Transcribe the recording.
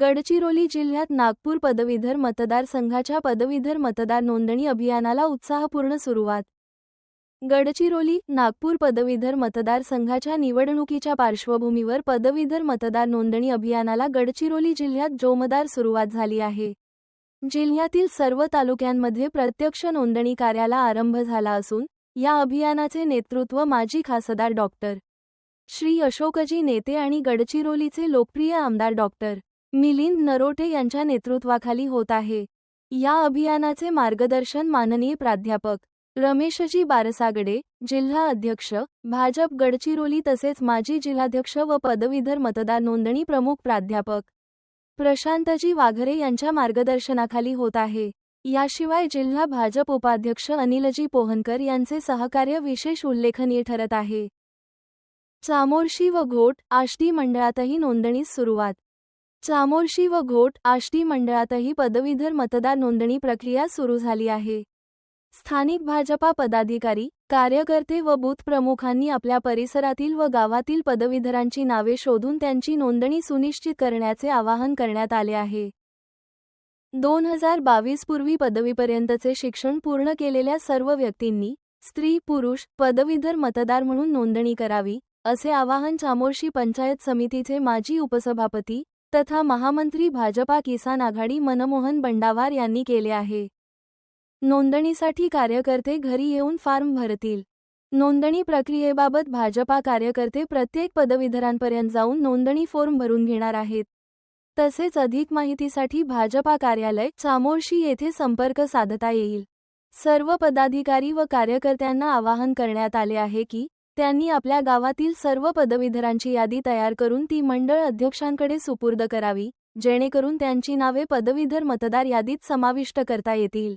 गडचिरोली जिल्ह्यात नागपूर पदवीधर मतदारसंघाच्या पदवीधर मतदार नोंदणी अभियानाला उत्साहपूर्ण सुरुवात. गडचिरोली नागपूर पदवीधर मतदारसंघाच्या निवडणुकीच्या पार्श्वभूमीवर पदवीधर मतदार नोंदणी अभियानाला गडचिरोली जिल्ह्यात जोमदार सुरुवात झाली आहे. जिल्ह्यातील सर्व तालुक्यांमध्ये प्रत्यक्ष नोंदणी कार्याला आरंभ झाला असून या अभियानाचे नेतृत्व माजी खासदार डॉक्टर. श्री अशोकजी नेते आणि गडचिरोलीचे लोकप्रिय आमदार डॉक्टर. मिलिंद नरोटे यांच्या नेतृत्वाखाली होत आहे. या अभियानाचे मार्गदर्शन माननीय प्राध्यापक रमेशजी बारसागडे जिल्हा अध्यक्ष भाजप गडचिरोली तसेच माजी जिल्हाध्यक्ष व पदवीधर मतदार नोंदणी प्रमुख प्राध्यापक प्रशांतजी वाघरे यांच्या मार्गदर्शनाखाली होत आहे. याशिवाय जिल्हा भाजप उपाध्यक्ष अनिलजी पोहनकर यांचे सहकार्य विशेष उल्लेखनीय ठरत आहे. चामोर्शी व घोट आष्टी मंडळातही नोंदणीस सुरुवात चामोर्शी व घोट आष्टी मंडळातही पदवीधर मतदार नोंदणी प्रक्रिया सुरू झाली आहे. स्थानिक भाजपा पदाधिकारी कार्यकर्ते व बूथ प्रमुखांनी आपल्या परिसरातील व गावातील पदवीधरांची नावे शोधून त्यांची नोंदणी सुनिश्चित करण्याचे आवाहन करण्यात आले आहे. दोन हजार बावीस पूर्वी पदवीपर्यंतचे शिक्षण पूर्ण केलेल्या सर्व व्यक्तींनी स्त्री पुरुष पदवीधर मतदार म्हणून नोंदणी करावी असे आवाहन चामोर्शी पंचायत समितीचे माजी उपसभापती तथा महामंत्री भाजपा किसान आघाडी मनमोहन बंडावार यांनी केले आहे. नोंदणीसाठी कार्यकर्ते घरी येऊन फॉर्म भरतील. नोंदणी प्रक्रियेबाबत भाजपा कार्यकर्ते प्रत्येक पदवीधरांपर्यंत जाऊन नोंदणी फॉर्म भरून घेणार आहेत. तसेच अधिक माहितीसाठी भाजपा कार्यालय चामोर्शी येथे संपर्क साधता येईल. सर्व पदाधिकारी व कार्यकर्त्यांना आवाहन करण्यात आले आहे की त्यांनी आपल्या गावातील सर्व पदवीधरांची यादी तयार करून ती मंडळ अध्यक्षांकडे सुपूर्द करावी जेणेकरून त्यांची नावे पदवीधर मतदार यादीत समाविष्ट करता येतील.